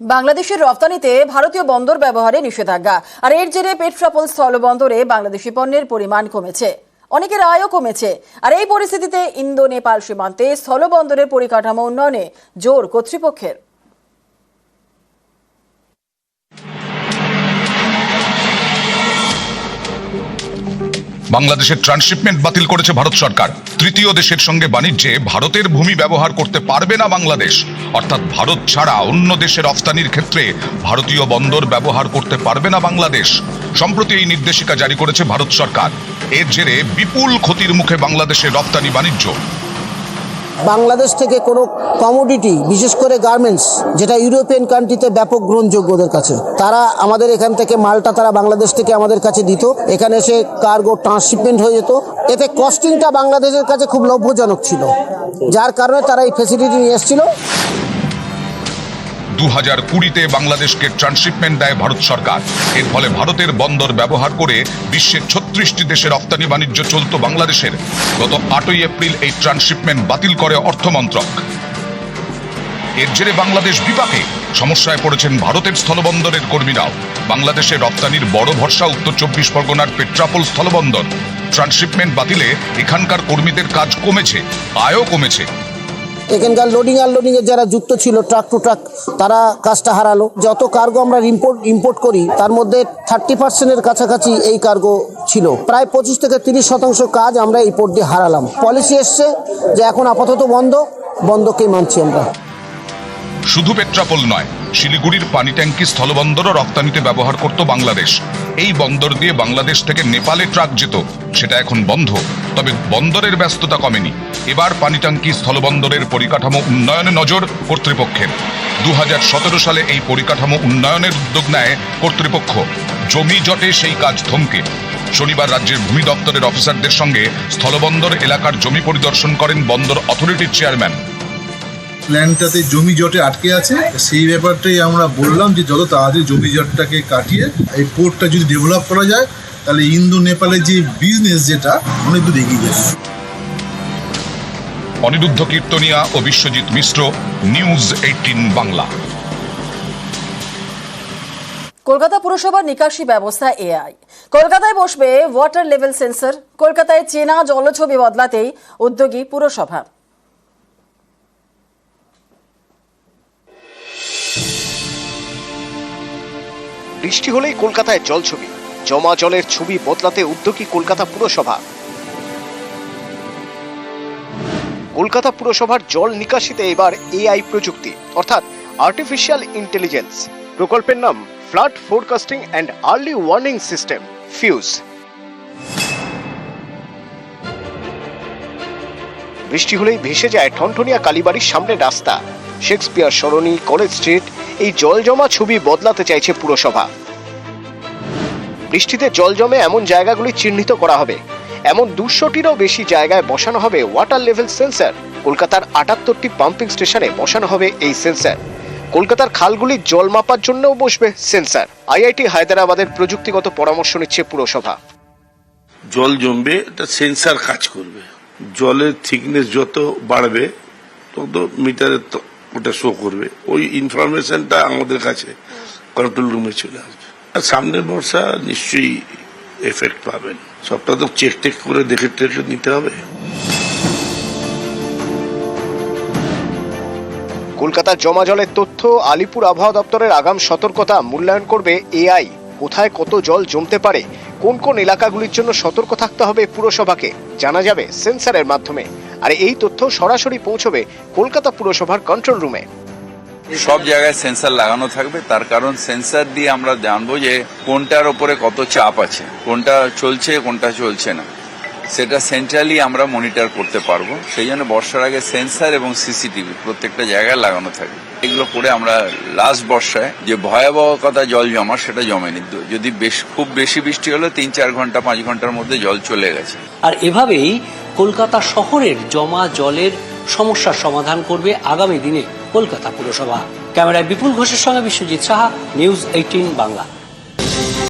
বাংলাদেশের রপ্তানিতে ভারতীয় বন্দর ব্যবহারে নিষেধাজ্ঞা। আর এর জেরে পেট্রাপোল স্থলবন্দরে বাংলাদেশি পণ্যের পরিমাণ কমেছে। অনেকের আয়ও কমেছে। আর এই পরিস্থিতিতে ইন্দো নেপাল সীমান্তে স্থলবন্দরের পরিকাঠামো উন্নয়নে জোর কর্তৃপক্ষের। বাংলাদেশের ট্রান্সশিপমেন্ট বাতিল করেছে ভারত সরকার। তৃতীয় দেশের সঙ্গে বাণিজ্যে ভারতের ভূমি ব্যবহার করতে পারবে না বাংলাদেশ। অর্থাৎ ভারত ছাড়া অন্য দেশের রফতানির ক্ষেত্রে ভারতীয় বন্দর ব্যবহার করতে পারবে না বাংলাদেশ। সম্প্রতি এই নির্দেশিকা জারি করেছে ভারত সরকার। এর জেরে বিপুল ক্ষতির মুখে বাংলাদেশের রপ্তানি বাণিজ্য। বাংলাদেশ থেকে কোনো কমোডিটি বিশেষ করে গার্মেন্টস যেটা ইউরোপিয়ান কান্ট্রিতে ব্যাপক গ্রহণযোগ্য ওদের কাছে, তারা আমাদের এখান থেকে মালটা তারা বাংলাদেশ থেকে আমাদের কাছে দিত, এখানে এসে কার্গো ট্রান্সশিপমেন্ট হয়ে যেত। এতে কস্টিংটা বাংলাদেশের কাছে খুব লভ্যজনক ছিল, যার কারণে তারা এই ফেসিলিটি নিয়ে এসেছিল। দু হাজার কুড়িতে বাংলাদেশকে ট্রান্সশিপমেন্ট দেয় ভারত সরকার। এর ফলে ভারতের বন্দর ব্যবহার করে বিশ্বের ছত্রিশটি দেশে রপ্তানি বাণিজ্য চলত বাংলাদেশের। গত আটই এপ্রিল এই ট্রান্সশিপমেন্ট বাতিল করে অর্থমন্ত্রক। এর জেরে বাংলাদেশ বিপাকে সমস্যায় পড়েছেন ভারতের স্থলবন্দরের কর্মীরাও। বাংলাদেশের রপ্তানির বড় ভরসা উত্তর চব্বিশ পরগনার পেট্রাপোল স্থলবন্দর। ট্রান্সশিপমেন্ট বাতিলে এখানকার কর্মীদের কাজ কমেছে, আয়ও কমেছে। এখানকার লোডিং আনলোডিং এর যারা যুক্ত ছিল ট্রাক টু ট্রাক তারা কাজটা হারালো। যত কার্গো আমরা ইম্পোর্ট ইম্পোর্ট করি, তার মধ্যে থার্টি পার্সেন্টের কাছাকাছি এই কার্গো ছিল। প্রায় পঁচিশ থেকে তিরিশ শতাংশ কাজ আমরা এই পোর্ট দিয়ে হারালাম। পলিসি এসছে যে এখন আপাতত বন্ধ বন্ধকেই মানছি আমরা? শুধু পেট্রাপোল নয়, শিলিগুড়ির পানি ট্যাঙ্কি স্থলবন্দরও রপ্তানিতে ব্যবহার করত বাংলাদেশ। এই বন্দর দিয়ে বাংলাদেশ থেকে নেপালে ট্রাক যেত, সেটা এখন বন্ধ। তবে বন্দরের ব্যস্ততা কমেনি। এবার পানিটাঙ্কি স্থলবন্দরের পরিকাঠামো উন্নয়নে নজর কর্তৃপক্ষের। দুহাজার সতেরো সালে এই পরিকাঠামো উন্নয়নের উদ্যোগ নেয় কর্তৃপক্ষ। জমি জটে সেই কাজ থমকে। শনিবার রাজ্যের ভূমি দপ্তরের অফিসারদের সঙ্গে স্থলবন্দর এলাকার জমি পরিদর্শন করেন বন্দর অথরিটির চেয়ারম্যান। প্ল্যানটাতে জমি জটে আটকে আছে। সেই ব্যাপারটাই আমরা বললাম যে যত তাড়াতাড়ি জমি জটটাকে কাটিয়ে এই পোর্টটা যদি ডেভেলপ করা যায় তাহলে ইন্দো নেপালের যে বিজনেস যেটা অনেক দূর এগিয়ে যাবে অনিরুদ্ধ কীর্তনিয়া ও বিশ্বজিৎ মিশ্র নিউজ এইটিন বাংলা। কলকাতা পুরসভার নিকাশি ব্যবস্থা এআই। কলকাতায় বসবে ওয়াটার লেভেল সেন্সর কলকাতায় চেনা জলছবি বদলাতেই উদ্যোগী পুরসভা। বৃষ্টি হলেই কলকাতায় জল ছবি জমা জলের ছবি বদলাতে উদ্যোগী কলকাতা পুরসভা। কলকাতা পুরসভার জল নিকাশিতে এবার এআই প্রযুক্তি, অর্থাৎ আর্টিফিশিয়াল ইন্টেলিজেন্স প্রকল্পের নাম flood forecasting and early warning system fuse বৃষ্টি হলেই ভেসে যায় ঠনঠনিয়া কালীবাড়ির সামনে রাস্তা। শেক্সপিয়ার সরণি, কলেজ স্ট্রিট, এই জল জমা ছবি বদলাতে চাইছে পুরসভা। বৃষ্টিতে জল জমে এমন জায়গাগুলি চিহ্নিত করা হবে। এমন দুশোটিরও বেশি জায়গায় বসানো হবে ওয়াটার লেভেল সেন্সর কলকাতার আটাত্তরটি পাম্পিং স্টেশনে বসানো হবে এই সেন্সর কলকাতার খালগুলির জল মাপার জন্যও বসবে সেন্সর আইআইটি হায়দ্রাবাদের প্রযুক্তিগত পরামর্শ নিচ্ছে পুরসভা। জল জমবে, এটা সেন্সার কাজ করবে। জলের থিকনেস যত বাড়বে, তত মিটারে ওটা শো করবে। ওই ইনফরমেশনটা আমাদের কাছে কন্ট্রোল রুমে চলে আসবে। সামনের বর্ষা নিশ্চয়ই এফেক্ট পাবেন। সবটা তো চেক টেক করে দেখে টেকে নিতে হবে। কলকাতার জমা জলের তথ্য, আলিপুর আবহাওয়া দপ্তরের আগাম সতর্কতা মূল্যায়ন করবে এআই। কোথায় কত জল জমতে পারে? কোন কোন এলাকাগুলির জন্য সতর্ক থাকতে হবে পুরসভাকে? জানা যাবে সেন্সারের মাধ্যমে। আর এই তথ্য সরাসরি পৌঁছবে কলকাতা পুরসভার কন্ট্রোল রুমে সব জায়গায় সেন্সার লাগানো থাকবে। তার কারণ সেন্সার দিয়ে আমরা জানব যে কোনটার ওপরে কত চাপ আছে, কোনটা চলছে কোনটা চলছে না। সেটা সেন্ট্রালি আমরা মনিটর করতে পারব। সেই জন্য বর্ষার আগে সেন্সার এবং সিসিটিভি প্রত্যেকটা জায়গায় লাগানো থাকবে এগুলো করে আমরা লাস্ট বর্ষায় যে ভয়াবহ কথা জল জমা, সেটা জমেনি। যদি বেশ, খুব বেশি বৃষ্টি হলে, তিন চার ঘণ্টা, পাঁচ ঘণ্টার মধ্যে জল চলে গেছে। আর এভাবেই কলকাতা শহরের জমা জলের সমস্যার সমাধান করবে আগামী দিনে কলকাতা পুরসভা। ক্যামেরায় বিপুল ঘোষের সঙ্গে বিশ্বজিৎ সাহা, নিউজ এইটিন বাংলা।